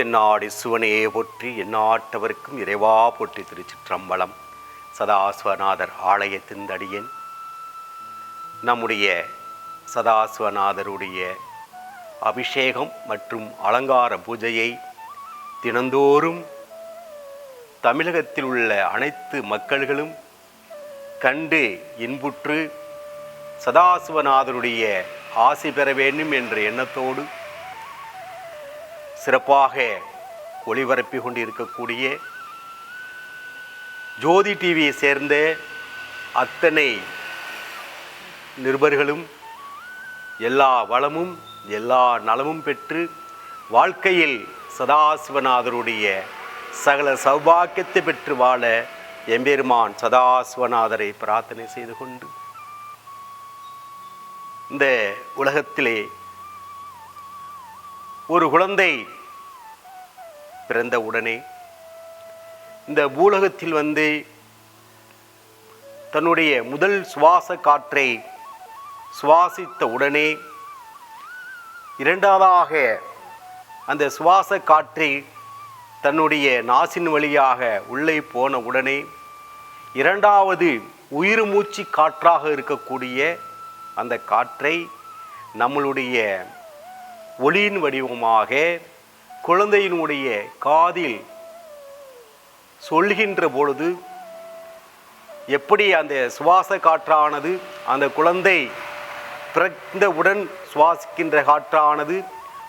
தென்னாடு சிவனையே போற்றி எந்நாட்டவருக்கும் இறைவா போற்றி திருச்சிற்றம்பலம். சதாசிவநாதர் ஆலயத்தின் தடியன் நம்முடைய சதாசிவநாதருடைய அபிஷேகம் மற்றும் அலங்கார பூஜையை தினந்தோறும் தமிழகத்தில் உள்ள அனைத்து மக்கள்களும் கண்டு இன்புற்று சதாசிவநாதருடைய ஆசி பெற வேண்டும் என்ற எண்ணத்தோடு சிறப்பாக ஒளிபரப்பி கொண்டிருக்கக்கூடிய ஜோதி டிவியை சேர்ந்த அத்தனை நிருபர்களும் எல்லா வளமும் எல்லா நலமும் பெற்று வாழ்க்கையில் சதாசிவநாதருடைய சகல சௌபாக்கியத்தை பெற்று வாழ எம்பெருமான் சதாசிவநாதரை பிரார்த்தனை செய்து கொண்டு இந்த உலகத்திலே ஒரு குழந்தை பிறந்த உடனே இந்த பூலகத்தில் வந்து தன்னுடைய முதல் சுவாச காற்றை சுவாசித்த உடனே இரண்டாவதாக அந்த சுவாச காற்றை தன்னுடைய நாசின் வழியாக உள்ளே போன உடனே இரண்டாவது உயிர் மூச்சு காற்றாக இருக்கக்கூடிய அந்த காற்றை நம்மளுடைய ஒளியின் வடிவமாக குழந்தையினுடைய காதில் சொல்கின்ற பொழுது எப்படி அந்த சுவாச காற்றானது அந்த குழந்தை பிறந்தவுடன் சுவாசிக்கின்ற காற்றானது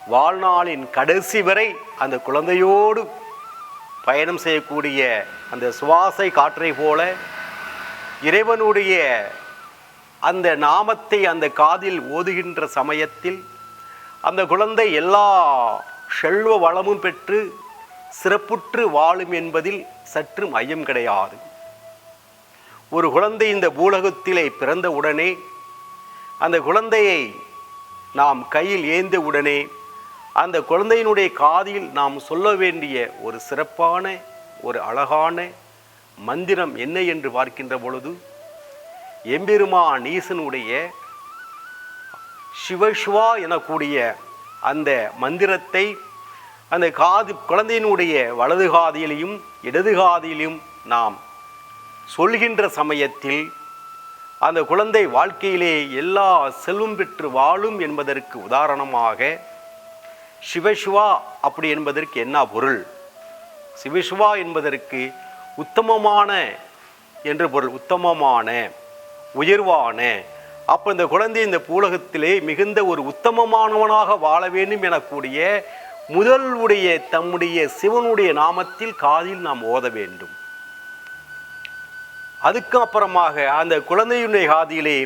வாழ்நாளின் கடைசி வரை அந்த குழந்தையோடு பயணம் செய்யக்கூடிய அந்த சுவாசை காற்றை போல இறைவனுடைய அந்த நாமத்தை அந்த காதில் ஓதுகின்ற சமயத்தில் அந்த குழந்தை எல்லா செல்வ வளமும் பெற்று சிறப்புற்று வாழும் என்பதில் சற்று ஐயம் கிடையாது. ஒரு குழந்தை இந்த பூலகத்திலே பிறந்த உடனே அந்த குழந்தையை நாம் கையில் ஏந்த உடனே அந்த குழந்தையினுடைய காதில் நாம் சொல்ல வேண்டிய ஒரு சிறப்பான ஒரு அழகான மந்திரம் என்ன என்று பார்க்கின்ற பொழுது எம்பெருமான் ஈசனுடைய சிவசிவா எனக்கூடிய அந்த மந்திரத்தை அந்த காது குழந்தையினுடைய வலது காதிலையும் இடது காதியிலையும் நாம் சொல்கின்ற சமயத்தில் அந்த குழந்தை வாழ்க்கையிலே எல்லா செல்வம் பெற்று வாழும் என்பதற்கு உதாரணமாக சிவசிவா அப்படி என்பதற்கு என்ன பொருள்? சிவசிவா என்பதற்கு உத்தமமான என்று பொருள். உத்தமமான உயர்வான அப்போ இந்த குழந்தை இந்த பூலகத்திலே மிகுந்த ஒரு உத்தமமானவனாக வாழ வேண்டும் எனக்கூடிய முதலுடைய தம்முடைய சிவனுடைய நாமத்தில் காதில் நாம் ஓத வேண்டும். அதுக்கு அப்புறமாக அந்த குழந்தையுடைய காதிலே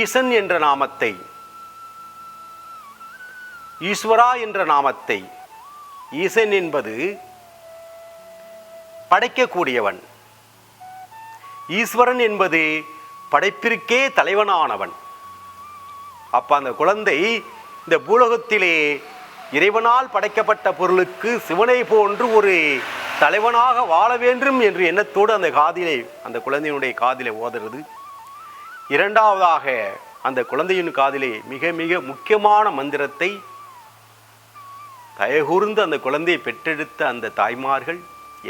ஈசன் என்ற நாமத்தை ஈஸ்வரா என்ற நாமத்தை ஈசன் என்பது படைக்கக்கூடியவன். ஈஸ்வரன் என்பது படைப்பிற்கே தலைவனானவன். அப்போ அந்த குழந்தை இந்த பூலோகத்திலே இறைவனால் படைக்கப்பட்ட பொருளுக்கு சிவனை போன்று ஒரு தலைவனாக வாழ வேண்டும் என்று எண்ணத்தோடு அந்த காதிலே அந்த குழந்தையினுடைய காதிலே ஓதுறது. இரண்டாவதாக அந்த குழந்தையின் காதிலே மிக மிக முக்கியமான மந்திரத்தை தயகூர்ந்து அந்த குழந்தையை பெற்றெடுத்த அந்த தாய்மார்கள்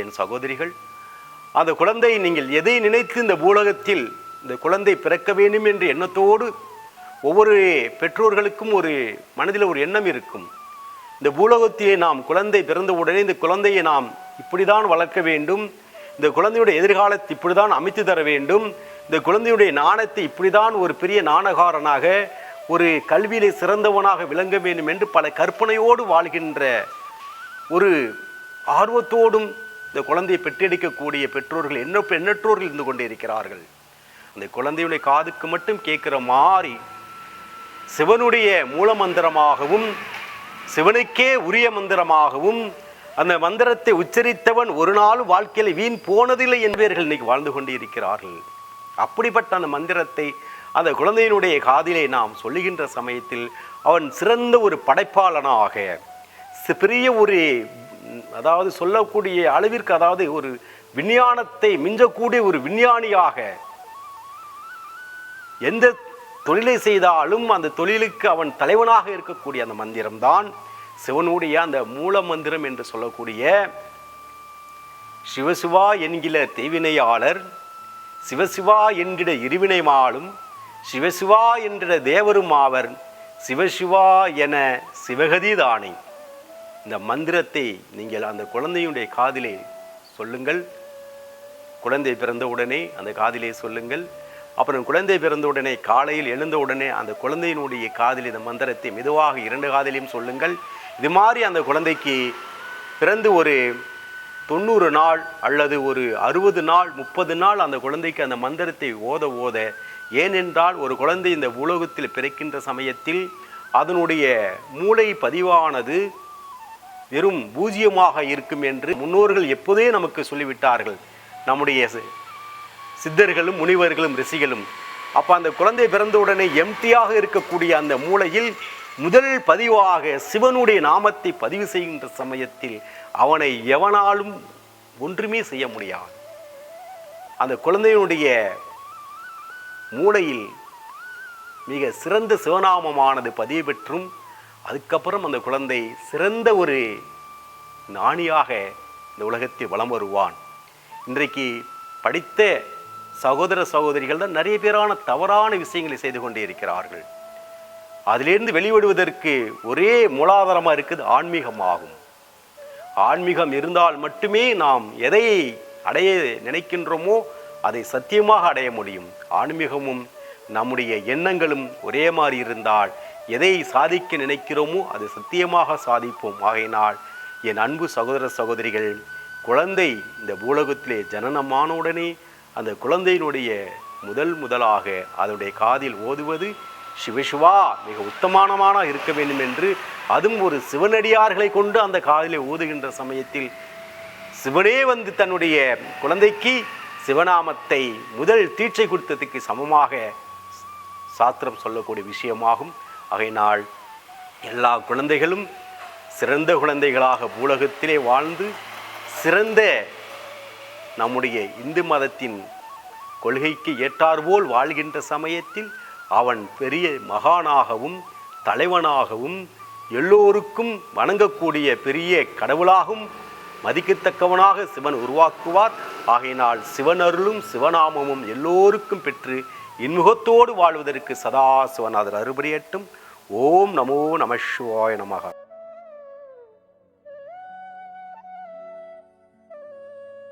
என் சகோதரிகள் அந்த குழந்தை நீங்கள் எதை நினைத்து இந்த பூலகத்தில் இந்த குழந்தை பிறக்க வேண்டும் என்ற எண்ணத்தோடு ஒவ்வொரு பெற்றோர்களுக்கும் ஒரு மனதில் ஒரு எண்ணம் இருக்கும். இந்த பூலோகத்தையே நாம் குழந்தை பிறந்த உடனே இந்த குழந்தையை நாம் இப்படிதான் வளர்க்க வேண்டும். இந்த குழந்தையுடைய எதிர்காலத்தை இப்படிதான் அமைத்து தர வேண்டும். இந்த குழந்தையுடைய நாணத்தை இப்படிதான் ஒரு பெரிய நாணகாரனாக ஒரு கல்வியிலே சிறந்தவனாக விளங்க வேண்டும் என்று பல கற்பனையோடு வாழ்கின்ற ஒரு ஆர்வத்தோடும் இந்த குழந்தையை பெற்றெடுக்கக்கூடிய பெற்றோர்கள் என்ன எண்ணற்றோர்கள் இருந்து கொண்டே இருக்கிறார்கள். அந்த குழந்தையுடைய காதுக்கு மட்டும் கேட்குற மாதிரி சிவனுடைய மூல மந்திரமாகவும் சிவனுக்கே உரிய மந்திரமாகவும் அந்த மந்திரத்தை உச்சரித்தவன் ஒரு நாள் வாழ்க்கையில் வீண் போனதில்லை என்பவர்கள் இன்னைக்கு வாழ்ந்து கொண்டிருக்கிறார்கள் அப்படிப்பட்ட அந்த மந்திரத்தை அந்த குழந்தையினுடைய காதிலே நாம் சொல்லுகின்ற சமயத்தில் அவன் சிறந்த ஒரு படைப்பாளனாக பெரிய ஒரு அதாவது சொல்லக்கூடிய அளவிற்கு அதாவது ஒரு விஞ்ஞானத்தை மிஞ்சக்கூடிய ஒரு விஞ்ஞானியாக எந்த தொழிலை செய்தாலும் அந்த தொழிலுக்கு அவன் தலைவனாக இருக்கக்கூடிய அந்த மந்திரம்தான் சிவனுடைய அந்த மூல மந்திரம் என்று சொல்லக்கூடிய சிவசிவா என்கிற தெய்வினையாளர் சிவசிவா என்கிற இருவினை மாலும் சிவசிவா என்கிற தேவரும் ஆவர் சிவசிவா என சிவகதி தானே இந்த மந்திரத்தை நீங்கள் அந்த குழந்தையுடைய காதிலே சொல்லுங்கள். குழந்தை பிறந்த உடனே அந்த காதிலே சொல்லுங்கள். அப்புறம் குழந்தை பிறந்த உடனே காலையில் எழுந்த உடனே அந்த குழந்தையினுடைய காதில் இந்த மந்திரத்தை மெதுவாக இரண்டு காதிலையும் சொல்லுங்கள். இது மாதிரி அந்த குழந்தைக்கு பிறந்து ஒரு தொண்ணூறு நாள் அல்லது ஒரு அறுபது நாள் முப்பது நாள் அந்த குழந்தைக்கு அந்த மந்திரத்தை ஓத ஓத ஏனென்றால் ஒரு குழந்தை இந்த உலகத்தில் பிறக்கின்ற சமயத்தில் அதனுடைய மூளை பதிவானது வெறும் பூஜ்ஜியமாக இருக்கும் என்று முன்னோர்கள் எப்போதே நமக்கு சொல்லிவிட்டார்கள். நம்முடைய சித்தர்களும் முனிவர்களும் ரிஷிகளும். அப்போ அந்த குழந்தை பிறந்த உடனே எம்டியாக இருக்கக்கூடிய அந்த மூளையில் முதல் பதிவாக சிவனுடைய நாமத்தை பதிவு செய்கின்ற சமயத்தில் அவனை எவனாலும் ஒன்றுமே செய்ய முடியாது. அந்த குழந்தையினுடைய மூளையில் மிக சிறந்த சிவநாமமானது பதிவு பெற்றும் அதுக்கப்புறம் அந்த குழந்தை சிறந்த ஒரு ஞானியாக இந்த உலகத்தில் வலம் வருவான். இன்றைக்கு படித்த சகோதர சகோதரிகள் தான் நிறைய பேரான தவறான விஷயங்களை செய்து கொண்டே இருக்கிறார்கள். அதிலிருந்து வெளிவிடுவதற்கு ஒரே மூலாதாரமாக இருக்குது ஆன்மீகம் ஆகும். ஆன்மீகம் இருந்தால் மட்டுமே நாம் எதை அடைய நினைக்கின்றோமோ அதை சத்தியமாக அடைய முடியும். ஆன்மீகமும் நம்முடைய எண்ணங்களும் ஒரே மாதிரி இருந்தால் எதை சாதிக்க நினைக்கிறோமோ அது சத்தியமாக சாதிப்போம். ஆகையினால் என் அன்பு சகோதர சகோதரிகள் குழந்தை இந்த பூலகத்திலே ஜனனமானவுடனே அந்த குழந்தையினுடைய முதல் முதலாக அதனுடைய காதில் ஓதுவது சிவசிவா மிக உத்தமானமான இருக்க வேண்டும் என்று அதுவும் ஒரு சிவனடியார்களை கொண்டு அந்த காதிலே ஓதுகின்ற சமயத்தில் சிவனே வந்து தன்னுடைய குழந்தைக்கு சிவநாமத்தை முதல் தீட்சை கொடுத்ததுக்கு சமமாக சாத்திரம் சொல்லக்கூடிய விஷயமாகும். ஆகையினால் எல்லா குழந்தைகளும் சிறந்த குழந்தைகளாக பூலகத்திலே வாழ்ந்து சிறந்த நம்முடைய இந்து மதத்தின் கொள்கைக்கு ஏற்றாற்போல் வாழ்கின்ற சமயத்தில் அவன் பெரிய மகானாகவும் தலைவனாகவும் எல்லோருக்கும் வணங்கக்கூடிய பெரிய கடவுளாகவும் மதிக்கத்தக்கவனாக சிவன் உருவாக்குவார். ஆகையினால் சிவனருளும் சிவநாமமும் எல்லோருக்கும் பெற்று இன்முகத்தோடு வாழ்வதற்கு சதா சிவநாதர் அறுபடியட்டும் ஓம் நமோ நம சிவாய நமக.